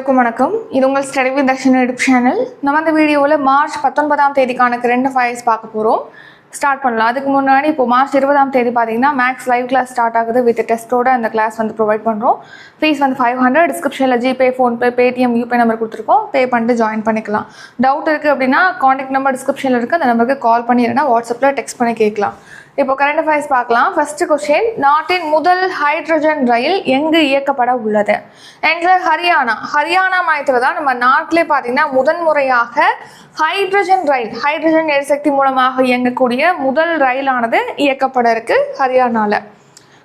எல்லோருக்கும் வணக்கம். இது உங்கள் study with Darshan YouTube channel. நம்ம அந்த வீடியோவில் மார்ச் பத்தொன்பதாம் தேதிக்கான ரெண்டு ஃபைல்ஸ் பார்க்க போகிறோம் ஸ்டார்ட் பண்ணலாம். அதுக்கு முன்னாடி இப்போ மார்ச் இருபதாம் தேதி பார்த்தீங்கன்னா மேக்ஸ் லைவ் கிளாஸ் ஸ்டார்ட் ஆகுது. வித் டெஸ்ட்டோட அந்த கிளாஸ் வந்து ப்ரொவைட் பண்ணுறோம் ஃபீஸ் வந்து ஃபைவ் ஹண்ட்ரட் டிஸ்கிரிப்ஷனில் GPay PhonePe Paytm UPI number கொடுத்துருக்கோம். பே பண்ணிட்டு ஜாயின் பண்ணிக்கலாம். டவுட் இருக்குது அப்படின்னா காண்டாக்ட் நம்பர் டிஸ்கிரிப்ஷனில் இருக்குது அந்த நம்பருக்கு கால் பண்ணி இல்லைன்னா வாட்ஸ்அப்பில் டெக்ஸ்ட் பண்ணி கேட்கலாம். இப்போ கரண்ட் அஃபேர்ஸ் பார்க்கலாம். ஃபர்ஸ்ட் கொஸ்டின் நாட்டின் முதல் ஹைட்ரஜன் ரயில் எங்கு இயக்கப்பட உள்ளது? என்ற ஹரியானா ஹரியானா மாநிலத்தில் தான் நம்ம நாட்டிலே பார்த்தீங்கன்னா முதன் முறையாக ஹைட்ரஜன் ரயில் ஹைட்ரஜன் எரிசக்தி மூலமாக இயங்கக்கூடிய முதல் ரயிலானது இயக்கப்பட இருக்கு ஹரியானாவில்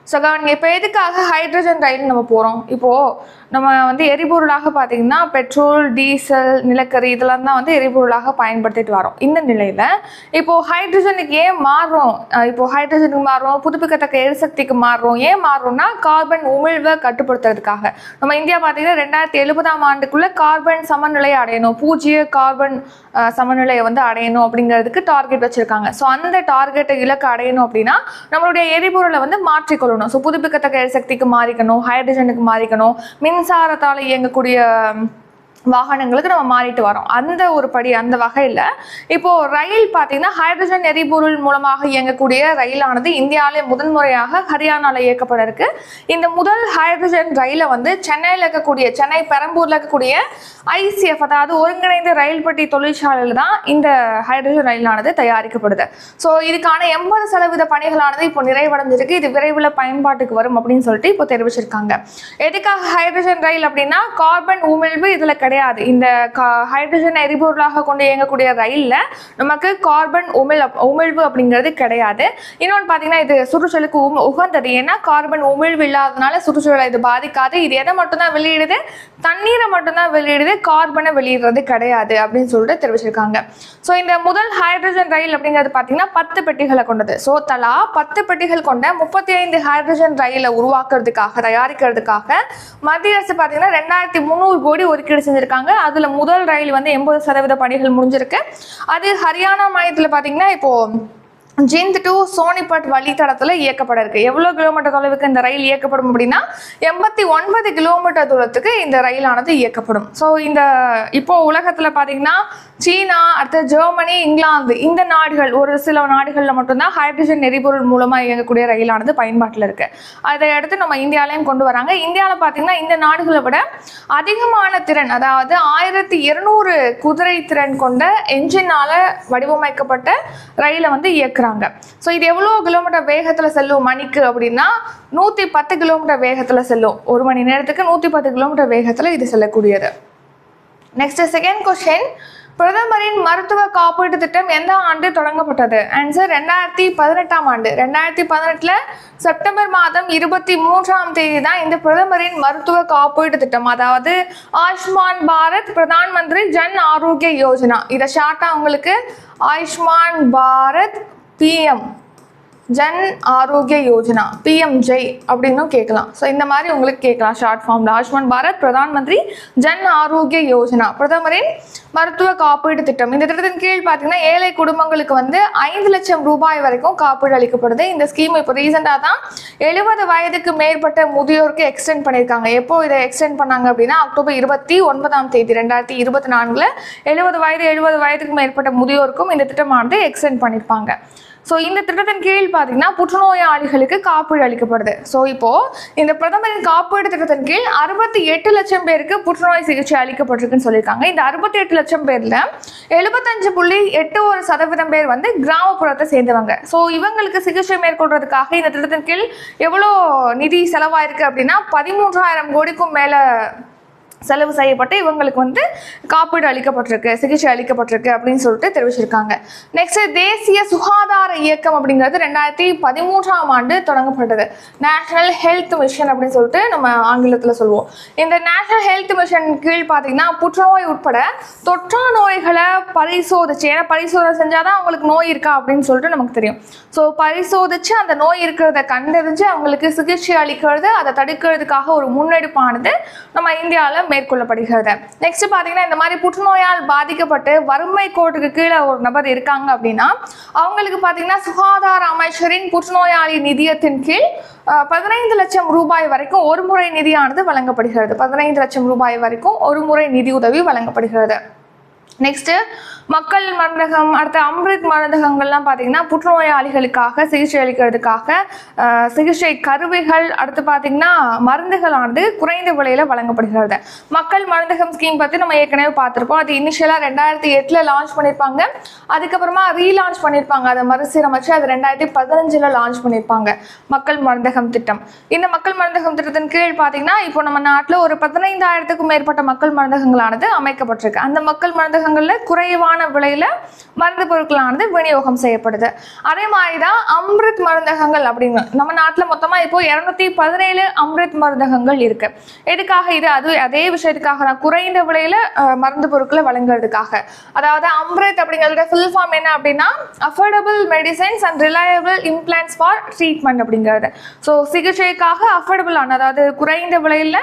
ஸோ கவனிங்க இப்போ எதுக்காக ஹைட்ரஜன் ரயில் நம்ம போகிறோம் இப்போது நம்ம வந்து எரிபொருளாக பார்த்தீங்கன்னா பெட்ரோல் டீசல் நிலக்கரி இதெல்லாம் தான் வந்து எரிபொருளாக பயன்படுத்திட்டு வரோம். இந்த நிலையில் இப்போது ஹைட்ரஜனுக்கு ஏன் மாறுறோம் இப்போது இப்போ ஹைட்ரஜனுக்கு மாறுறோம் புதுப்பிக்கத்தக்க எரிசக்திக்கு மாறுறோம் ஏன் மாறுறோம்னா கார்பன் உமிழ்வை கட்டுப்படுத்துறதுக்காக. நம்ம இந்தியா பார்த்தீங்கன்னா ரெண்டாயிரத்தி எழுபதாம் ஆண்டுக்குள்ளே கார்பன் சமநிலையை அடையணும் பூஜ்ஜிய கார்பன் சமநிலையை வந்து அடையணும் அப்படிங்கிறதுக்கு டார்கெட் வச்சுருக்காங்க. ஸோ அந்த டார்கெட்டை இலக்கு அடையணும் அப்படின்னா நம்மளுடைய எரிபொருளை வந்து மாற்றிக்கொள்ளணும். ஸோ புதுப்பிக்கத்தக்க எரிசக்திக்கு மாறிக்கணும் ஹைட்ரஜனுக்கு மாறிக்கணும் மின் மின்சாரத்தால் இயங்கக்கூடிய வாகனங்களுக்கு நம்ம மாறிட்டு வரோம். அந்த ஒரு படி அந்த வகையில் இப்போ ரயில் பார்த்தீங்கன்னா ஹைட்ரஜன் எரிபொருள் மூலமாக இயங்கக்கூடிய ரயிலானது இந்தியாவிலே முதன்முறையாக ஹரியானாவில் இயக்கப்பட இருக்கு. இந்த முதல் ஹைட்ரஜன் ரயிலை வந்து சென்னையில் இருக்கக்கூடிய சென்னை பெரம்பூரில் இருக்கக்கூடிய ஐசிஎஃப் அதாவது ஒருங்கிணைந்த ரயில் பெட்டி தொழிற்சாலையில் தான் இந்த ஹைட்ரஜன் ரயிலானது தயாரிக்கப்படுது. ஸோ இதுக்கான எண்பது சதவீத பணிகளானது இப்போ நிறைவடைஞ்சிருக்கு. இது விரைவில் பயன்பாட்டுக்கு வரும் அப்படின்னு சொல்லிட்டு இப்போ தெரிவிச்சிருக்காங்க. எதுக்காக ஹைட்ரஜன் ரயில் அப்படின்னா கார்பன் உமிழ்வு இதில் கிடையாது இந்த ஹைட்ரஜன் எரிபொருளாக கொண்டு இயங்கக்கூடிய ரயிலில் நமக்கு கார்பன் உமிழ் உமிழ்வு அப்படிங்கிறது கிடையாது. இன்னொன்று பார்த்தீங்கன்னா இது சுற்றுச்சூழலுக்கு உம் உகந்தது. ஏன்னா கார்பன் உமிழ்வு இல்லாததுனால சுற்றுச்சூழலை இது பாதிக்காது. இது எதை மட்டும்தான் வெளியிடுது? தண்ணீரை மட்டும்தான் வெளியிடுது. கார்பனை வெளியிடுறது கிடையாது அப்படின்னு சொல்லிட்டு தெரிவிச்சிருக்காங்க. ஸோ இந்த முதல் ஹைட்ரஜன் ரயில் அப்படிங்கிறது பார்த்தீங்கன்னா பத்து பெட்டிகளை கொண்டது. ஸோ தலா பத்து பெட்டிகள் கொண்ட முப்பத்தி ஐந்து ஹைட்ரஜன் ரயிலை உருவாக்குறதுக்காக தயாரிக்கிறதுக்காக மத்திய அரசு பார்த்தீங்கன்னா ரெண்டாயிரத்தி முந்நூறு கோடி ஒதுக்கீடு செஞ்சிருக்காங்க அதில் முதல் ரயில் வந்து எண்பது சதவீத பணிகள் முடிஞ்சிருக்கு. அது ஹரியானா மாநிலத்தில் பார்த்தீங்கன்னா இப்போ ஜிந்த் டு சோனிபட் வழித்தடத்தில் இயக்கப்பட இருக்கு. எவ்வளோ கிலோமீட்டர் தொலைவுக்கு இந்த ரயில் இயக்கப்படும் அப்படின்னா எண்பத்தி ஒன்பது கிலோமீட்டர் தூரத்துக்கு இந்த ரயிலானது இயக்கப்படும். ஸோ இந்த இப்போ உலகத்தில் பார்த்தீங்கன்னா சீனா அடுத்து ஜெர்மனி இங்கிலாந்து இந்த நாடுகள் ஒரு சில நாடுகளில் மட்டும்தான் ஹைட்ரஜன் எரிபொருள் மூலமாக இயங்கக்கூடிய ரயிலானது பயன்பாட்டில் இருக்கு. அதை அடுத்து நம்ம இந்தியாலையும் கொண்டு வராங்க. இந்தியாவில் பார்த்தீங்கன்னா இந்த நாடுகளை விட அதிகமான திறன் அதாவது ஆயிரத்தி இருநூறு குதிரை திறன் கொண்ட என்ஜினால் வடிவமைக்கப்பட்ட ரயிலை வந்து இயக்குறாங்க. ஸோ இது எவ்வளோ கிலோமீட்டர் வேகத்தில் செல்லும் மணிக்கு அப்படின்னா நூற்றி பத்து கிலோமீட்டர் வேகத்தில் செல்லும். ஒரு மணி நேரத்துக்கு நூற்றி பத்து கிலோமீட்டர் வேகத்தில் இது செல்லக்கூடியது. நெக்ஸ்ட் செகண்ட் கொஸ்டின் பிரதமரின் மருத்துவ காப்பீட்டு திட்டம் எந்த ஆண்டு தொடங்கப்பட்டது? ஆன்சர் ரெண்டாயிரத்தி பதினெட்டாம் ஆண்டு. ரெண்டாயிரத்தி பதினெட்டில் செப்டம்பர் மாதம் இருபத்தி மூன்றாம் தேதி தான் இந்த பிரதமரின் மருத்துவ காப்பீட்டு திட்டம். அதாவது ஆயுஷ்மான் பாரத் பிரதான் மந்திரி ஜன் ஆரோக்கிய யோஜனா. இதை ஷார்ட்டாக உங்களுக்கு? ஆயுஷ்மான் பாரத் பிஎம் ஜன் ஆரோக்கிய யோஜனா பிஎம் ஜெய் அப்படின்னும் கேட்கலாம். ஸோ இந்த மாதிரி உங்களுக்கு கேட்கலாம் ஷார்ட் ஃபார்மில் ஆயுஷ்மான் பாரத் பிரதான் மந்திரி ஜன் ஆரோக்கிய யோஜனா பிரதமரின் மருத்துவ காப்பீடு திட்டம். இந்த திட்டத்தின் கீழ் பார்த்தீங்கன்னா ஏழை குடும்பங்களுக்கு வந்து ஐந்து லட்சம் ரூபாய் வரைக்கும் காப்பீடு அளிக்கப்படுது. இந்த ஸ்கீம் இப்போ ரீசெண்டாக தான் எழுபது வயதுக்கு மேற்பட்ட முதியோருக்கு எக்ஸ்டெண்ட் பண்ணியிருக்காங்க. எப்போ இதை எக்ஸ்டெண்ட் பண்ணாங்க அப்படின்னா அக்டோபர் இருபத்தி ஒன்பதாம் தேதி ரெண்டாயிரத்தி இருபத்தி நான்கில் எழுபது வயது எழுபது வயதுக்கு மேற்பட்ட முதியோருக்கும் இந்த திட்டமானது எக்ஸ்டெண்ட் பண்ணியிருப்பாங்க. ஸோ இந்த திட்டத்தின் கீழ் பார்த்தீங்கன்னா புற்றுநோயாளிகளுக்கு காப்பீடு அளிக்கப்படுது. ஸோ இப்போ இந்த பிரதமரின் காப்பீடு திட்டத்தின் கீழ் அறுபத்தி எட்டு லட்சம் பேருக்கு புற்றுநோய் சிகிச்சை அளிக்கப்பட்டிருக்குன்னு சொல்லியிருக்காங்க. இந்த அறுபத்தி எட்டு லட்சம் பேரில் எழுபத்தஞ்சு புள்ளி எட்டு ஒரு சதவீதம் பேர் வந்து கிராமப்புறத்தை சேர்ந்தவங்க. ஸோ இவங்களுக்கு சிகிச்சை மேற்கொள்றதுக்காக இந்த திட்டத்தின் கீழ் எவ்வளோ நிதி செலவாயிருக்கு அப்படின்னா பதிமூன்றாயிரம் கோடிக்கும் மேலே செலவு செய்யப்பட்டு இவங்களுக்கு வந்து காப்பீடு அளிக்கப்பட்டிருக்கு சிகிச்சை அளிக்கப்பட்டிருக்கு அப்படின்னு சொல்லிட்டு தெரிவிச்சிருக்காங்க. நெக்ஸ்ட் தேசிய சுகாதார இயக்கம் அப்படிங்கிறது ரெண்டாயிரத்தி பதிமூன்றாம் ஆண்டு தொடங்கப்பட்டது. நேஷனல் ஹெல்த் மிஷன் அப்படின்னு சொல்லிட்டு நம்ம ஆங்கிலத்தில் சொல்லுவோம். இந்த நேஷனல் ஹெல்த் மிஷன் கீழ் பார்த்தீங்கன்னா புற்றுநோய் உட்பட தொற்றா நோய்களை பரிசோதிச்சு ஏன்னா பரிசோதனை செஞ்சால் தான் அவங்களுக்கு நோய் இருக்கா அப்படின்னு சொல்லிட்டு நமக்கு தெரியும். ஸோ பரிசோதிச்சு அந்த நோய் இருக்கிறத கண்டறிஞ்சு அவங்களுக்கு சிகிச்சை அளிக்கிறது அதை தடுக்கிறதுக்காக ஒரு முன்னெடுப்பானது நம்ம இந்தியாவில் மேற்கொள்ளப்படுகிறது. நெக்ஸ்ட் பார்த்தீங்கன்னா இந்த மாதிரி புற்றுநோயால் பாதிக்கப்பட்டு வறுமை கோட்டுக்கு கீழே ஒரு நபர் இருக்காங்க அப்படின்னா அவங்களுக்கு பார்த்தீங்கன்னா சுகாதார அமைச்சரின் புற்றுநோயாளி நிதியத்தின் கீழ் பதினைந்து லட்சம் ரூபாய் வரைக்கும் ஒரு முறை நிதியானது வழங்கப்படுகிறது. பதினைந்து லட்சம் ரூபாய் வரைக்கும் ஒரு முறை நிதி உதவி வழங்கப்படுகிறது. நெக்ஸ்ட்டு மக்கள் மருந்தகம் அடுத்த அம்ரித் மருந்தகங்கள்லாம் பார்த்தீங்கன்னா புற்றுநோயாளிகளுக்காக சிகிச்சை அளிக்கிறதுக்காக சிகிச்சை கருவிகள் அடுத்து பார்த்தீங்கன்னா மருந்துகளானது குறைந்த விலையில் வழங்கப்படுகிறது. மக்கள் மருந்தகம் ஸ்கீம் பற்றி நம்ம ஏற்கனவே பார்த்துருப்போம். அது இனிஷியலாக ரெண்டாயிரத்தி எட்டில் லான்ச் பண்ணியிருப்பாங்க அதுக்கப்புறமா ரீலான்ச் பண்ணியிருப்பாங்க அதை மறுசீரமைச்சு அது ரெண்டாயிரத்தி பதினஞ்சில் லான்ச் பண்ணியிருப்பாங்க மக்கள் மருந்தகம் திட்டம். இந்த மக்கள் மருந்தகம் திட்டத்தின் கீழ் பார்த்தீங்கன்னா இப்போ நம்ம நாட்டில் ஒரு பதினைந்தாயிரத்துக்கும் மேற்பட்ட மக்கள் மருந்தகங்களானது அமைக்கப்பட்டிருக்கு. அந்த மக்கள் மருந்தகங்களில் குறைவான விலையில் மருந்து பொருட்களானது விநியோகம் செய்யப்படுது. அதே மாதிரி தான் அம்ரித் மருந்தகங்கள் அப்படின்னு. நம்ம நாட்டில் மொத்தமாக இப்போ இரநூத்தி பதினேழு அம்ரித் மருந்தகங்கள் இருக்கு. எதுக்காக இது? அது அதே விஷயத்துக்காக தான். குறைந்த விலையில் மருந்து பொருட்களை வழங்குறதுக்காக. அதாவது அம்ரித் அப்படிங்கிறத ஃபுல் ஃபார்ம் என்ன அப்படின்னா affordable medicines and reliable implants for treatment அப்படிங்கிறது. ஸோ சிகிச்சைக்காக அஃபோர்டபுளான அதாவது குறைந்த விலையில்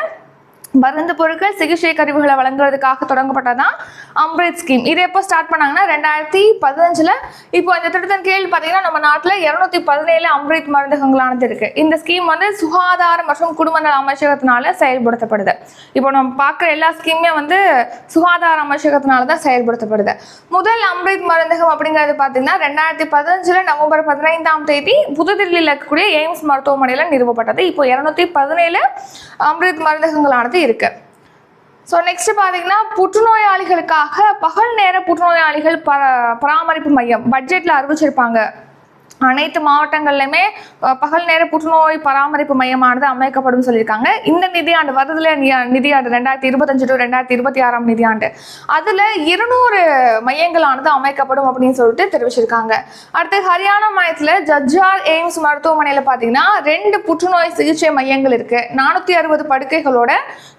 மருந்து பொருட்கள் சிகிச்சை கருவிகளை வழங்குறதுக்காக தொடங்கப்பட்டதான் அம்ரித் ஸ்கீம் இது எப்போ ஸ்டார்ட் பண்ணாங்கன்னா ரெண்டாயிரத்தி பதினஞ்சில். இப்போ இந்த திட்டத்தின் கீழ் பார்த்தீங்கன்னா நம்ம நாட்டில் இரநூத்தி பதினேழு அம்ரித் மருந்தகங்களானது இருக்கு. இந்த ஸ்கீம் வந்து சுகாதாரம் மற்றும் குடும்ப நல அமைச்சகத்தினால செயல்படுத்தப்படுது. இப்போ நம்ம பார்க்குற எல்லா ஸ்கீமுமே வந்து சுகாதார அமைச்சகத்தினால தான் செயல்படுத்தப்படுது. முதல் அம்ரித் மருந்தகம் அப்படிங்கிறது பார்த்தீங்கன்னா ரெண்டாயிரத்தி பதினஞ்சில் நவம்பர் பதினைந்தாம் தேதி புதுதில்லியில் இருக்கக்கூடிய எய்ம்ஸ் மருத்துவமனையில் நிறுவப்பட்டது. இப்போ இரநூத்தி பதினேழு அம்ரித் மருந்தகங்களானது இருக்கு. ஸோ நெக்ஸ்ட் பார்த்தீங்கன்னா புற்றுநோயாளிகளுக்காக பகல் நேர புற்றுநோயாளிகள் ப பராமரிப்பு மையம் பட்ஜெட்டில் அறிவிச்சிருப்பாங்க. அனைத்து மாவட்டங்கள்லையுமே பகல் நேர புற்றுநோய் பராமரிப்பு மையமானது அமைக்கப்படும் சொல்லியிருக்காங்க. இந்த நிதியாண்டு வருதுல நி- நிதியாண்டு ரெண்டாயிரத்தி இருபத்தஞ்சு டு ரெண்டாயிரத்தி இருபத்தி ஆறாம் நிதியாண்டு. அதில் இருநூறு மையங்களானது அமைக்கப்படும் அப்படின்னு சொல்லிட்டு தெரிவிச்சிருக்காங்க. அடுத்து ஹரியானா மாநிலத்தில் ஜஜ்ஜார் எய்ம்ஸ் மருத்துவமனையில் பார்த்தீங்கன்னா ரெண்டு புற்றுநோய் சிகிச்சை மையங்கள் இருக்கு. நானூற்றி அறுபது படுக்கைகளோட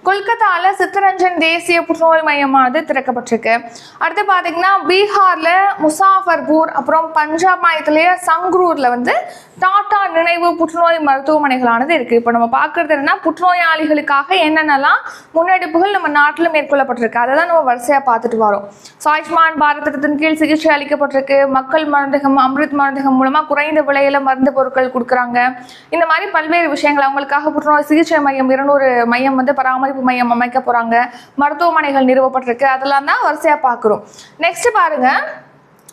கொல்கத்தால சித்தரஞ்சன் தேசிய புற்றுநோய் மையமானது திறக்கப்பட்டிருக்கு. அடுத்து பார்த்தீங்கன்னா பீகார்ல முசாஃபர்பூர் அப்புறம் பஞ்சாப் மாநிலத்திலேயே சங்க்ரூர்ல வந்து டாடா நினைவு புற்றுநோய் மருத்துவமனைகளானது இருக்கு. இப்போ நம்ம பார்க்கறது என்னன்னா புற்றுநோயாளிகளுக்காக என்னென்னலாம் முன்னெடுப்புகள் நம்ம நாட்டில் மேற்கொள்ளப்பட்டிருக்கு. அதை தான் நம்ம வரிசையாக பார்த்துட்டு வரோம். ஸோ ஆயுஷ்மான் பாரத் திட்டத்தின் கீழ் சிகிச்சை அளிக்கப்பட்டிருக்கு. மக்கள் மருந்தகம் அம்ரித் மருந்தகம் மூலமாக குறைந்த விலையில மருந்து பொருட்கள் கொடுக்குறாங்க. இந்த மாதிரி பல்வேறு விஷயங்கள் அவங்களுக்காக புற்றுநோய் சிகிச்சை மையம் இருநூறு மையம் வந்து பராமரிப்பு மையம் அமைக்க போகிறாங்க மருத்துவமனைகள் நிறுவப்பட்டிருக்கு. அதெல்லாம் தான் வரிசையாக பார்க்குறோம். நெக்ஸ்ட் பாருங்கள்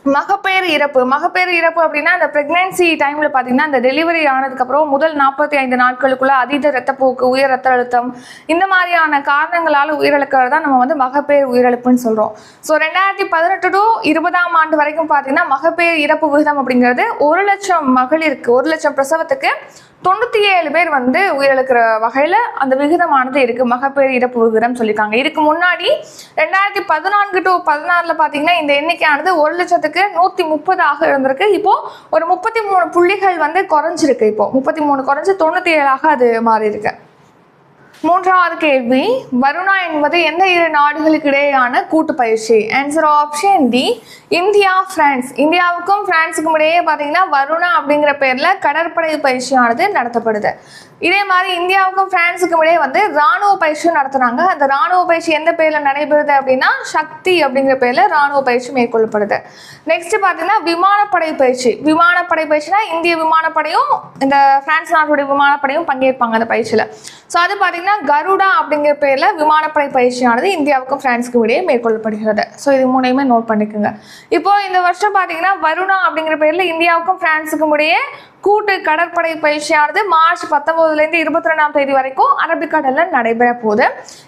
மகப்பேறு இறப்பு. மகப்பேறு இறப்பு அப்படின்னா அந்த பிரெக்னன்சி டைம்ல பாத்தீங்கன்னா அந்த டெலிவரி ஆனதுக்கப்புறம் முதல் நாற்பத்தி ஐந்து நாட்களுக்குள்ள அதீத ரத்தப்போக்கு உயர் ரத்த அழுத்தம் இந்த மாதிரியான காரணங்களால உயிரிழக்கிறது தான் நம்ம வந்து மகப்பேறு உயிரிழப்புன்னு சொல்றோம். ஸோ ரெண்டாயிரத்தி பதினெட்டு டு இருபதாம் ஆண்டு வரைக்கும் பார்த்தீங்கன்னா மகப்பேறு இறப்பு விகிதம் அப்படிங்கிறது ஒரு லட்சம் மகளிருக்கு ஒரு லட்சம் பிரசவத்துக்கு தொண்ணூற்றி ஏழு பேர் வந்து உயிரிழக்கிற வகையில் அந்த விகிதமானது இருக்குது மகப்பேறு இறப்பு விகிதம் சொல்லியிருக்காங்க. இதுக்கு முன்னாடி ரெண்டாயிரத்தி பதினான்கு டு பதினாறில் பார்த்தீங்கன்னா இந்த எண்ணிக்கையானது ஒரு லட்சத்துக்கு நூற்றி முப்பதாக இருந்திருக்கு. இப்போது ஒரு முப்பத்தி மூணு புள்ளிகள் வந்து குறைஞ்சிருக்கு. இப்போது முப்பத்தி மூணு குறைஞ்சி தொண்ணூற்றி ஏழாக அது மாறி இருக்கு மூன்றாவது கேள்வி வருணா என்பது எந்த இரு நாடுகளுக்கு இடையேயான கூட்டு பயிற்சி? Answer option D India France இந்தியாவுக்கும் பிரான்ஸுக்கும் இடையே பார்த்தீங்கன்னா வருணா அப்படிங்கிற பேரில் கடற்படை பயிற்சியானது நடத்தப்படுது. இதே மாதிரி இந்தியாவுக்கும் பிரான்ஸுக்கும் இடையே வந்து ராணுவ பயிற்சியும் நடத்துறாங்க. அந்த ராணுவ பயிற்சி எந்த பேர்ல நடைபெறுது அப்படின்னா சக்தி அப்படிங்கிற பேர்ல ராணுவ பயிற்சி மேற்கொள்ளப்படுது. நெக்ஸ்ட் பார்த்தீங்கன்னா விமானப்படை பயிற்சி. விமானப்படை பயிற்சினா இந்திய விமானப்படையும் இந்த பிரான்ஸ் நாட்டுடைய விமானப்படையும் பங்கேற்பாங்க அந்த பயிற்சியில். ஸோ அது பார்த்தீங்கன்னா கருடா அப்படிங்கிற பேரில் விமானப்படை பயிற்சியானது இந்தியாவுக்கும் பிரான்ஸுக்கும் இடையே மேற்கொள்ளப்படுகிறது. ஸோ இது மூணையுமே நோட் பண்ணிக்கோங்க. இப்போ இந்த வருஷம் பார்த்தீங்கன்னா வருணா அப்படிங்கிற பேரில் இந்தியாவுக்கும் பிரான்ஸுக்கும் இடையே கூட்டு கடற்படை பயிற்சியானது மார்ச் பத்தொன்பதுலேருந்து இருபத்தி ரெண்டாம் தேதி வரைக்கும் அரபிக்கடலில் நடைபெற போகுது.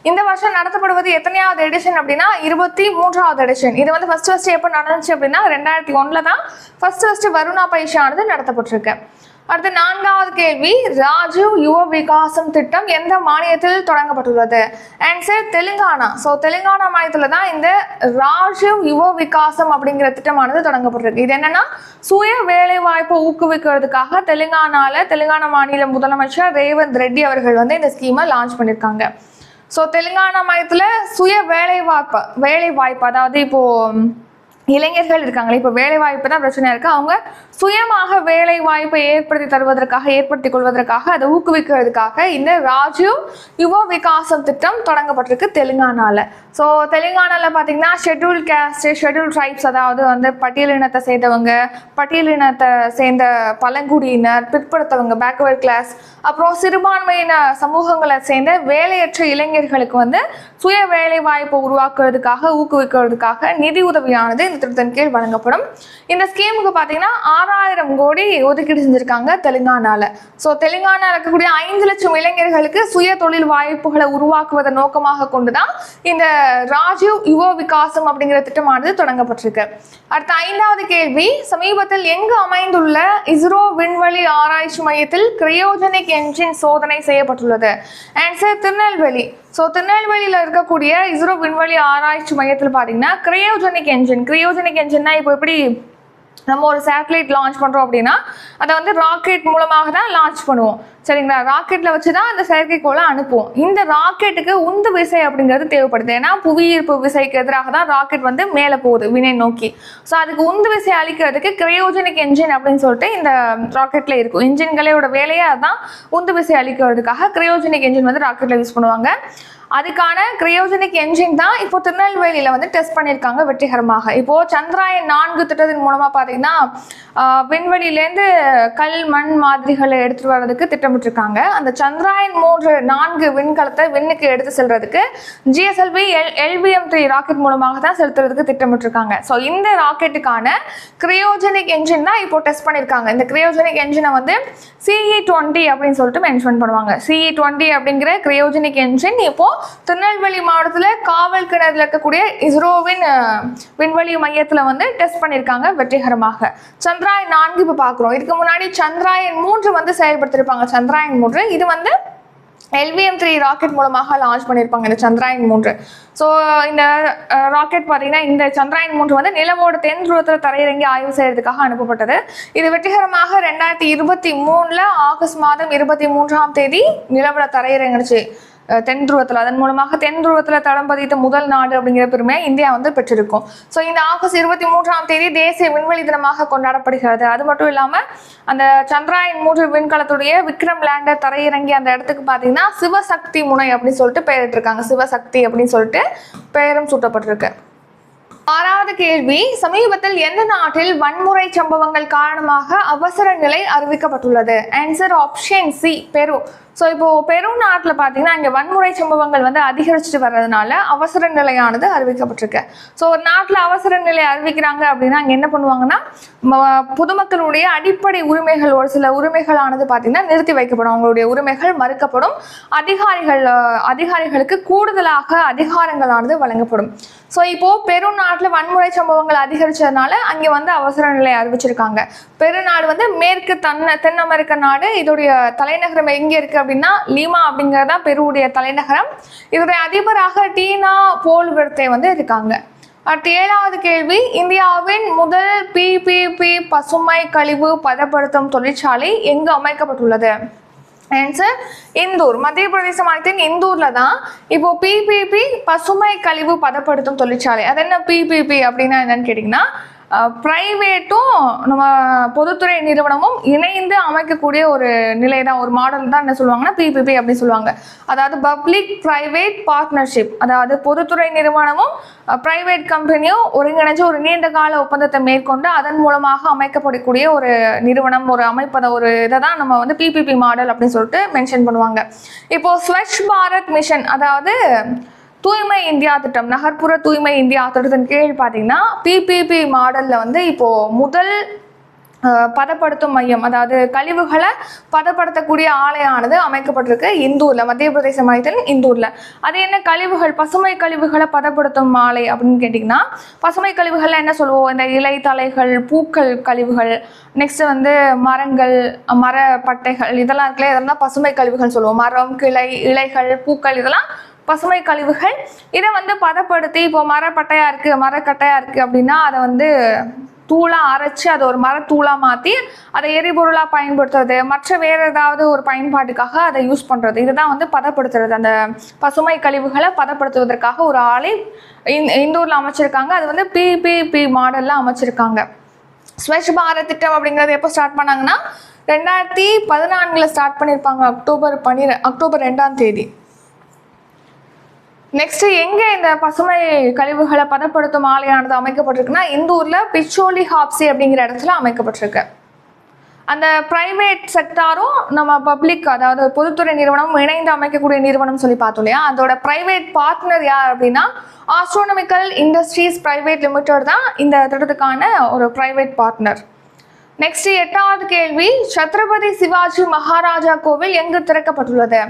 இந்த வருஷம் நடத்தப்படுவது எத்தனையாவது எடிஷன் அப்படின்னா இருபத்தி மூன்றாவது எடிஷன் இது வந்து ஃபர்ஸ்ட் ஃபர்ஸ்ட் எப்போ நடந்துச்சு அப்படின்னா ரெண்டாயிரத்தி ஒன்றில் தான் ஃபர்ஸ்ட் ஃபர்ஸ்ட் வருணா பயிற்சியானது நடத்தப்பட்டிருக்கு. அடுத்து நான்காவது கேள்வி ராஜீவ் யுவ விகாசம் திட்டம் எந்த மாநிலத்தில் தொடங்கப்பட்டுள்ளது? ஆன்சர் தெலுங்கானா. ஸோ தெலுங்கானா மாநிலத்தில் தான் இந்த ராஜீவ் யுவ விகாசம் அப்படிங்கிற திட்டமானது தொடங்கப்பட்டிருக்கு. இது என்னன்னா சுய வேலை வாய்ப்பை ஊக்குவிக்கிறதுக்காக தெலுங்கானாவில் தெலுங்கானா மாநில முதலமைச்சர் ரேவந்த் ரெட்டி அவர்கள் வந்து இந்த ஸ்கீமை லான்ச் பண்ணியிருக்காங்க. ஸோ தெலுங்கானா மாநிலத்தில் சுய வேலை வாய்ப்பு வேலை வாய்ப்பு அதாவது இப்போது இளைஞர்கள் இருக்காங்களே இப்போ வேலை வாய்ப்பு தான் பிரச்சனையாக இருக்குது அவங்க சுயமாக வேலை வாய்ப்பை ஏற்படுத்தி தருவதற்காக ஏற்படுத்தி கொள்வதற்காக அதை ஊக்குவிக்கிறதுக்காக இந்த ராஜீவ் யுவ விகாசம் திட்டம் தொடங்கப்பட்டிருக்கு தெலுங்கானால. ஸோ தெலுங்கானால பார்த்தீங்கன்னா ஷெட்யூல் கேஸ்ட் ஷெட்யூல் ட்ரைப்ஸ் அதாவது வந்து பட்டியலினத்தை சேர்ந்தவங்க பட்டியலினத்தை சேர்ந்த பழங்குடியினர் பிற்படுத்தவங்க பேக்வர்ட் கிளாஸ் அப்புறம் சிறுபான்மையின சமூகங்களை சேர்ந்த வேலையற்ற இளைஞர்களுக்கு வந்து சுய வேலை வாய்ப்பை உருவாக்குறதுக்காக ஊக்குவிக்கிறதுக்காக நிதி உதவியானது இந்த திட்டத்தின் கீழ் வழங்கப்படும். இந்த ஸ்கீமுக்கு பார்த்தீங்கன்னா ஆறாயிரம் கோடி ஒதுக்கீடு செஞ்சுருக்காங்க தெலுங்கானாவில் ஸோ தெலுங்கானாவில் இருக்கக்கூடிய ஐந்து லட்சம் இளைஞர்களுக்கு சுய தொழில் வாய்ப்புகளை உருவாக்குவதை நோக்கமாக கொண்டு தான் இந்த ராஜீவ் யுவ விகாசம் அப்படிங்கிற திட்டமானது தொடங்கப்பட்டிருக்கு. அடுத்த ஐந்தாவது கேள்வி சமீபத்தில் எங்கு அமைந்துள்ள இஸ்ரோ விண்வெளி ஆராய்ச்சி மையத்தில் கிரையோஜெனிக் என்ஜின் சோதனை செய்யப்பட்டுள்ளது? ஆன்சர் திருநெல்வேலி. ஸோ திருநெல்வேலியில் இருக்கக்கூடிய இஸ்ரோ விண்வெளி ஆராய்ச்சி மையத்தில் பார்த்தீங்கன்னா கிரையோஜெனிக் என்ஜின். கிரையோஜெனிக் என்ஜின்னா இப்போ எப்படி நம்ம ஒரு சேட்டலைட் லான்ச் பண்ணுறோம் அப்படின்னா அதை வந்து ராக்கெட் மூலமாக தான் லான்ச் பண்ணுவோம். சரிங்களா? ராக்கெட்டில் வச்சு தான் அந்த செயற்கைக்கோளை அனுப்புவோம். இந்த ராக்கெட்டுக்கு உந்து விசை அப்படிங்கிறது தேவைப்படுது. ஏன்னா புவியீர்ப்பு விசைக்கு எதிராக தான் ராக்கெட் வந்து மேலே போகுது வினை நோக்கி. ஸோ அதுக்கு உந்து விசை அளிக்கிறதுக்கு கிரையோஜனிக் என்ஜின் அப்படின்னு சொல்லிட்டு இந்த ராக்கெட்டில் இருக்கும். இன்ஜின்களையோட வேலையே தான் உந்து விசை அளிக்கிறதுக்காக கிரையோஜனிக் என்ஜின் வந்து ராக்கெட்டில் யூஸ் பண்ணுவாங்க. அதுக்கான கிரையோஜெனிக் என்ஜின் தான் இப்போ திருநெல்வேலியில் வந்து டெஸ்ட் பண்ணியிருக்காங்க வெற்றிகரமாக. இப்போது சந்திராயன் நான்கு திட்டத்தின் மூலமாக பார்த்தீங்கன்னா விண்வெளியிலேருந்து கல் மண் மாதிரிகளை எடுத்துகிட்டு வர்றதுக்கு திட்டமிட்டிருக்காங்க. அந்த சந்திராயன் மூன்று நான்கு விண்கலத்தை விண்ணுக்கு எடுத்து செல்றதுக்கு GSLV L LVM three rocket மூலமாக தான் செலுத்துறதுக்கு திட்டமிட்டிருக்காங்க. ஸோ இந்த ராக்கெட்டுக்கான கிரையோஜெனிக் என்ஜின் தான் இப்போ டெஸ்ட் பண்ணியிருக்காங்க. இந்த கிரையோஜெனிக் என்ஜினை வந்து சிஇ டுவெண்ட்டி அப்படின்னு சொல்லிட்டு மென்ஷன் பண்ணுவாங்க. சிஇ டுவெண்ட்டி அப்படிங்கிற கிரையோஜெனிக் என்ஜின் இப்போ திருநெல்வேலி மாவட்டத்தில் காவல் கிணறுல இருக்கக்கூடிய இஸ்ரோவின் விண்வெளி மையத்தில் வந்து டெஸ்ட் பண்ணியிருக்காங்க வெற்றிகரமாக. சந்திராயன் நான்கு இப்போ பார்க்குறோம் இதுக்கு முன்னாடி சந்திராயன் மூன்று வந்து செயல்படுத்தியிருப்பாங்க சந்திராயன் மூன்று. இது வந்து எல்விஎம் த்ரீ ராக்கெட் மூலமாக லான்ச் பண்ணியிருப்பாங்க இந்த சந்திராயன் மூன்று. ஸோ இந்த ராக்கெட் பார்த்தீங்கன்னா இந்த சந்திராயன் மூன்று வந்து நிலவோட தென் துருவத்தில் தரையிறங்கி ஆய்வு செய்யறதுக்காக அனுப்பப்பட்டது. இது வெற்றிகரமாக ரெண்டாயிரத்தி இருபத்தி மூணில் ஆகஸ்ட் மாதம் இருபத்தி மூன்றாம் தேதி நிலவில் தரையிறங்கிடுச்சு. தென் துருவத்தில். அதன் மூலமாக தென் துருவத்தில் தடம் பதித்த முதல் நாடு அப்படிங்கிற பெருமையை இந்தியா வந்து பெற்றிருக்கும். ஸோ இந்த ஆகஸ்ட் இருபத்தி மூன்றாம் தேதி தேசிய விண்வெளி தினமாக கொண்டாடப்படுகிறது. அது மட்டும் இல்லாமல் அந்த சந்திராயன் மூன்று விண்கலத்துடைய விக்ரம் லேண்டர் தரையிறங்கி அந்த இடத்துக்கு பார்த்தீங்கன்னா சிவசக்தி முனை அப்படின்னு சொல்லிட்டு பெயரிட்டிருக்காங்க சிவசக்தி அப்படின்னு சொல்லிட்டு பெயரும் சூட்டப்பட்டிருக்கு. ஆறாவது கேள்வி சமீபத்தில் எந்த நாட்டில் வன்முறை சம்பவங்கள் காரணமாக அவசர நிலை அறிவிக்கப்பட்டுள்ளது? Answer option C Peru so இப்போ பெரு நாட்டில் பார்த்தீங்கன்னா இங்கே வன்முறை சம்பவங்கள் வந்து அதிகரிச்சுட்டு வர்றதுனால அவசர நிலையானது அறிவிக்கப்பட்டிருக்கு. ஸோ ஒரு நாட்டில் அவசர நிலை அறிவிக்கிறாங்க அப்படின்னா அங்கே என்ன பண்ணுவாங்கன்னா ம- பொதுமக்களுடைய அடிப்படை உரிமைகள் ஒரு சில உரிமைகளானது பார்த்தீங்கன்னா நிறுத்தி வைக்கப்படும். அவங்களுடைய உரிமைகள் மறுக்கப்படும். அதிகாரிகள் அதிகாரிகளுக்கு கூடுதலாக அதிகாரங்களானது வழங்கப்படும். ஸோ இப்போ பெரு நாட்டில் வன்முறை சம்பவங்கள் அதிகரிச்சதுனால அங்கே வந்து அவசர நிலை அறிவிச்சிருக்காங்க. பெருநாடு வந்து மேற்கு தன்ன தென் அமெரிக்க நாடு இதோடைய தலைநகரம் எங்கே இருக்கு அப்படின்னா லீமா அப்படிங்கிறது தான் பெருவுடைய தலைநகரம். இதோடைய அதிபராக டீனா போல்வெர்த்தே வந்து இருக்காங்க. அடுத்து ஏழாவது கேள்வி இந்தியாவின் முதல் பிபிபி பசுமை கழிவு பதப்படுத்தும் தொழிற்சாலை எங்கு அமைக்கப்பட்டுள்ளது? ஆன்சர் இந்தூர். மத்திய பிரதேச மாநிலத்தின் இந்தூர்ல தான் இப்போ பிபிபி பசுமை கழிவு பதப்படுத்தும் தொழிற்சாலை. அது என்ன பிபிபி அப்படின்னா என்னன்னு கேட்டிங்கன்னா ப்ரைவேட்டும் நம்ம பொதுத்துறை நிறுவனமும் இணைந்து அமைக்கக்கூடிய ஒரு நிலை தான் ஒரு மாடல் தான் என்ன சொல்லுவாங்கன்னா பிபிபி அப்படின்னு சொல்லுவாங்க. அதாவது பப்ளிக் ப்ரைவேட் பார்ட்னர்ஷிப் அதாவது பொதுத்துறை நிறுவனமும் ப்ரைவேட் கம்பெனியும் ஒருங்கிணைஞ்சு ஒரு நீண்ட கால ஒப்பந்தத்தை மேற்கொண்டு அதன் மூலமாக அமைக்கப்படக்கூடிய ஒரு நிறுவனம் ஒரு அமைப்பத ஒரு இதை தான் நம்ம வந்து பிபிபி மாடல் அப்படின்னு சொல்லிட்டு மென்ஷன் பண்ணுவாங்க. இப்போ ஸ்வச் பாரத் மிஷன் அதாவது தூய்மை இந்தியா திட்டம் நகர்ப்புற தூய்மை இந்தியா திட்டத்தின் கீழ் பார்த்தீங்கன்னா பிபிபி மாடலில் வந்து இப்போ முதல் பதப்படுத்தும் மையம் அதாவது கழிவுகளை பதப்படுத்தக்கூடிய ஆலையானது அமைக்கப்பட்டிருக்கு இந்தூரில் மத்திய பிரதேச மாநிலத்தில் இந்தூரில். அது என்ன கழிவுகள் பசுமை கழிவுகளை பதப்படுத்தும் ஆலை அப்படின்னு கேட்டிங்கன்னா பசுமை கழிவுகளில் என்ன சொல்லுவோம்? இந்த இலை தலைகள் பூக்கள் கழிவுகள் நெக்ஸ்ட் வந்து மரங்கள் மர பட்டைகள் இதெல்லாம் இருக்குல்ல இதெல்லாம் பசுமை கழிவுகள் சொல்லுவோம். மரம் கிளை இலைகள் பூக்கள் இதெல்லாம் பசுமை கழிவுகள். இதை வந்து பதப்படுத்தி இப்போ மரப்பட்டையா இருக்கு மரக்கட்டையா இருக்கு அப்படின்னா அதை வந்து தூளாக அரைச்சி அதை ஒரு மரத்தூளாக மாற்றி அதை எரிபொருளாக பயன்படுத்துறது. மற்ற வேறு ஏதாவது ஒரு பயன்பாட்டுக்காக அதை யூஸ் பண்ணுறது இதுதான் வந்து பதப்படுத்துறது. அந்த பசுமை கழிவுகளை பதப்படுத்துவதற்காக ஒரு ஆலை இந்த இந்தூரில் அமைச்சிருக்காங்க. அது வந்து பிபிபி மாடலில் அமைச்சிருக்காங்க. ஸ்வச் பாரத் திட்டம் அப்படிங்கிறது எப்போ ஸ்டார்ட் பண்ணாங்கன்னா ரெண்டாயிரத்தி பதினான்கில் ஸ்டார்ட் பண்ணியிருப்பாங்க அக்டோபர் பன்னிர அக்டோபர் ரெண்டாம் தேதி. நெக்ஸ்ட் எங்கே இந்த பசுமை கழிவுகளை பதப்படுத்தும் ஆலையானது அமைக்கப்பட்டிருக்குன்னா இந்தூரில் பிச்சோலி ஹாப்சி அப்படிங்கிற இடத்துல அமைக்கப்பட்டிருக்கு. அந்த பிரைவேட் செக்டாரும் நம்ம பப்ளிக் அதாவது பொதுத்துறை நிறுவனம் இணைந்து அமைக்கக்கூடிய நிறுவனம் சொல்லி பார்த்தோம் இல்லையா? அதோட பிரைவேட் பார்ட்னர் யார் அப்படின்னா ஆஸ்ட்ரோனமிக்கல் இண்டஸ்ட்ரீஸ் பிரைவேட் லிமிடெட் தான் இந்த திட்டத்துக்கான ஒரு பிரைவேட் பார்ட்னர் நெக்ஸ்ட் எட்டாவது கேள்வி சத்ரபதி சிவாஜி மகாராஜா கோவில் எங்கு திறக்கப்பட்டுள்ளது?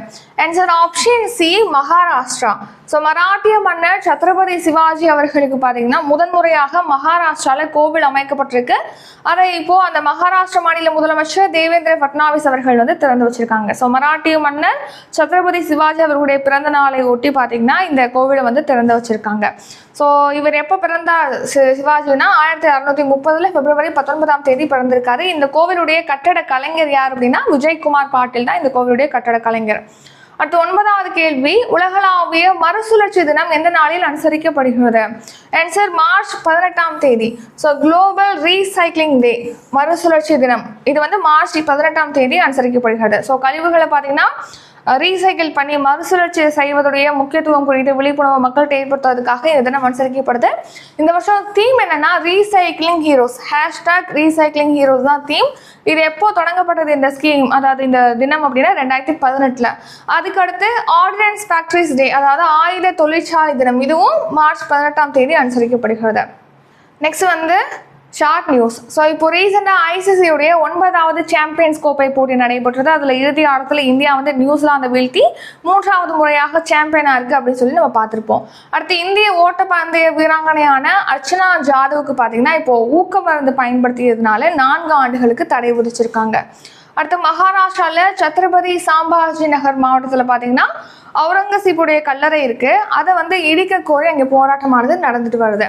Answer option C Maharashtra. So மராட்டிய மன்னர் சத்ரபதி சிவாஜி அவர்களுக்கு பார்த்தீங்கன்னா முதன்முறையாக மகாராஷ்டிராவில் கோவில் அமைக்கப்பட்டிருக்கு. அதை இப்போ அந்த மகாராஷ்டிர மாநில முதலமைச்சர் தேவேந்திர பட்னாவிஸ் அவர்கள் வந்து திறந்து வச்சிருக்காங்க. ஸோ மராட்டிய மன்னர் சத்ரபதி சிவாஜி அவர்களுடைய பிறந்த நாளை ஒட்டி பார்த்தீங்கன்னா இந்த கோவிலை வந்து திறந்து வச்சிருக்காங்க. ஸோ இவர் எப்போ பிறந்தார்? சி- சிவாஜினா ஆயிரத்தி அறுநூத்தி முப்பதுல பிப்ரவரி பத்தொன்பதாம் தேதி பிறந்திருக்காரு. இந்த கோவிலுடைய கட்டட கலைஞர் யார் அப்படின்னா விஜய்குமார் பாட்டில் தான் இந்த கோவிலுடைய கட்டட கலைஞர். அடுத்து ஒன்பதாவது கேள்வி உலகளாவிய மறுசுழற்சி தினம் எந்த நாளில் அனுசரிக்கப்படுகிறது? ஆன்சர் மார்ச் பதினெட்டாம் தேதி. ஸோ குளோபல் ரீசைக்ளிங் டே மறுசுழற்சி தினம். இது வந்து மார்ச் பதினெட்டாம் தேதி அனுசரிக்கப்படுகிறது. ஸோ கழிவுகளை பார்த்தீங்கன்னா ரீசைக்கிள் பண்ணி மறுசுழற்சி செய்வதுடைய முக்கியத்துவம் குறித்து விழிப்புணர்வு மக்கள்கிட்ட ஏற்படுத்துவதற்காக இந்த தினம் அனுசரிக்கப்படுது. இந்த வருஷம் தீம் என்னன்னா recycling heroes hashtag recycling heroes தான் தீம் இது எப்போ தொடங்கப்பட்டது இந்த ஸ்கீம் அதாவது இந்த தினம் அப்படின்னா ரெண்டாயிரத்தி பதினெட்டில். அதுக்கடுத்து ஆர்டினன்ஸ் ஃபேக்ட்ரிஸ் டே அதாவது ஆயுத தொழிற்சாலை தினம். இதுவும் மார்ச் பதினெட்டாம் தேதி அனுசரிக்கப்படுகிறது. நெக்ஸ்ட் வந்து ஷார்ட் நியூஸ் ஸோ இப்போ ரீசெண்டாக ஐசிசியுடைய ஒன்பதாவது சாம்பியன்ஸ் கோப்பை போட்டி நடைபெற்றது. அதில் இறுதி ஆட்டத்தில் இந்தியா வந்து நியூசிலாந்தை வீழ்த்தி மூன்றாவது முறையாக சாம்பியனாக இருக்குது அப்படின்னு சொல்லி நம்ம பார்த்துருப்போம். அடுத்து இந்திய ஓட்டப்பந்தய வீராங்கனையான அர்ச்சனா ஜாதவுக்கு பார்த்தீங்கன்னா இப்போ ஊக்க மருந்து பயன்படுத்தியதுனால நான்கு ஆண்டுகளுக்கு தடை விதிச்சிருக்காங்க. அடுத்து மகாராஷ்டிராவில் சத்ரபதி சாம்பாஜி நகர் மாவட்டத்தில் பார்த்தீங்கன்னா அவுரங்கசீப்புடைய கல்லறை இருக்குது அதை வந்து இடிக்க கோரி அங்கே போராட்டமானது நடந்துட்டு வருது.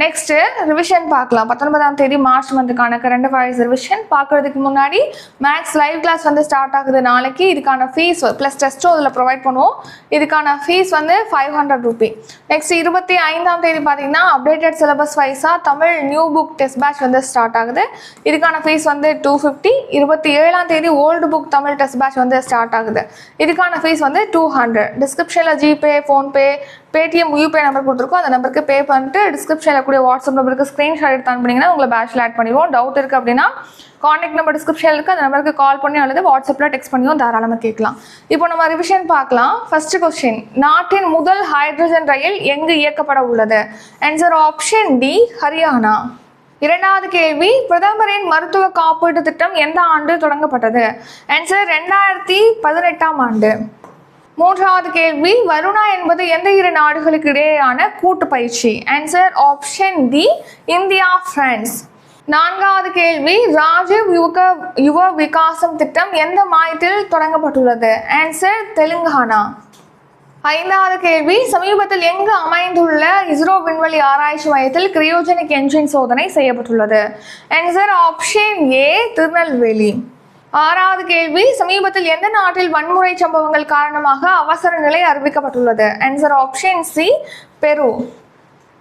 நெக்ஸ்ட் ரிவிஷன் பார்க்கலாம். பத்தொன்பதாம் தேதி மார்ச் மந்த்துக்கான கரண்ட் அஃபேர்ஸ் ரிவிஷன் பார்க்கறதுக்கு முன்னாடி மேக்ஸ் லைவ் கிளாஸ் வந்து ஸ்டார்ட் ஆகுது நாளைக்கு. இதுக்கான ஃபீஸ் ப்ளஸ் டெஸ்ட்டும் அதில் ப்ரொவைட் பண்ணுவோம். இதுக்கான ஃபீஸ் வந்து ஃபைவ் ஹண்ட்ரட் ருபி நெக்ஸ்ட் இருபத்தி ஐந்தாம் தேதி பார்த்தீங்கன்னா அப்டேட்டட் சிலபஸ் வைஸாக Tamil new book test batch வந்து ஸ்டார்ட் ஆகுது. இதுக்கான ஃபீஸ் வந்து டூ ஃபிஃப்டி இருபத்தி ஏழாம் தேதி old book Tamil test batch வந்து ஸ்டார்ட் ஆகுது. இதுக்கான ஃபீஸ் வந்து டூ ஹண்ட்ரட் டிஸ்கிரிப்ஷனில் GPay PhonePe Paytm UPI number கொடுத்துருக்கோம். அந்த நம்பருக்கு பே பண்ணிட்டு டிஸ்கிரிப்ஷனில் கூடிய வாட்ஸ்அப் நம்பருக்கு ஸ்க்ரீன்ஷாட் எடுத்து அனுப்புனீங்கன்னா உங்களை பேட்சில் ஆட் பண்ணிடுவோம். டவுட் இருக்குது அப்படின்னா காண்டாக்ட் நம்பர் டிஸ்கிரிப்ஷனில் இருக்குது அந்த நம்பருக்கு கால் பண்ணி அல்லது வாட்ஸ்அப்பில் டெக்ஸ்ட் பண்ணியும் தாராளமாக கேட்கலாம். இப்போ நம்ம ரிவிஷன் பார்க்கலாம். ஃபர்ஸ்ட் கொஸ்டின் நாட்டின் முதல் ஹைட்ரஜன் ரயில் எங்கு இயக்கப்பட உள்ளது? ஆன்சர் ஆப்ஷன் டி ஹரியானா இரண்டாவது கேள்வி பிரதமரின் மருத்துவ காப்பீட்டு திட்டம் எந்த ஆண்டு தொடங்கப்பட்டது? ஆன்சர் ரெண்டாயிரத்தி பதினெட்டாம் ஆண்டு. மூன்றாவது கேள்வி வருணா என்பது எந்த இரு நாடுகளுக்கு இடையேயான கூட்டு பயிற்சி? Answer option D India France நான்காவது கேள்வி ராஜீவ் யுவக யுவ விகாசம் திட்டம் எந்த மாநிலத்தில் தொடங்கப்பட்டுள்ளது? ஆன்சர் தெலுங்கானா. ஐந்தாவது கேள்வி சமீபத்தில் எங்கு அமைந்துள்ள இஸ்ரோ விண்வெளி ஆராய்ச்சி மையத்தில் கிரியோஜெனிக் என்ஜின் சோதனை செய்யப்பட்டுள்ளது? Answer option A Tirunelveli. ஆறாவது கேள்வி சமீபத்தில் எந்த நாட்டில் வன்முறை சம்பவங்கள் காரணமாக அவசர நிலை அறிவிக்கப்பட்டுள்ளது? ஆன்சர் ஆப்ஷன் சி பெரு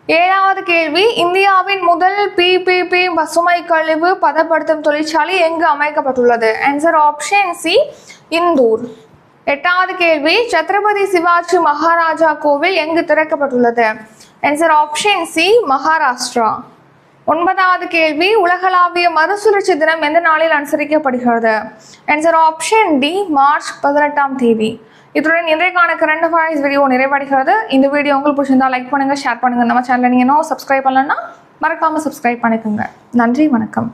ஏழாவது கேள்வி இந்தியாவின் முதல் பிபிபி பசுமை கழிவு பதப்படுத்தும் தொழிற்சாலை எங்கு அமைக்கப்பட்டுள்ளது? Answer option C Indore. எட்டாவது கேள்வி சத்ரபதி சிவாஜி மகாராஜா கோவில் எங்கு திறக்கப்பட்டுள்ளது? Answer option C Maharashtra. ஒன்பதாவது கேள்வி உலகளாவிய மறுசுழற்சி தினம் எந்த நாளில் அனுசரிக்கப்படுகிறது? ஆன்சர் ஆப்ஷன் டி மார்ச் பதினெட்டாம் தேதி. இத்துடன் இன்றைக்கான கரண்ட் அஃபேர்ஸ் வீடியோ நிறைவடைகிறது. இந்த வீடியோ உங்களுக்கு பிடிச்சிருந்தா லைக் பண்ணுங்க ஷேர் பண்ணுங்க. நம்ம சேனலை நீங்கள் இன்னும் சப்ஸ்கிரைப் பண்ணலன்னா மறக்காம சப்ஸ்கிரைப் பண்ணிக்கோங்க. நன்றி வணக்கம்.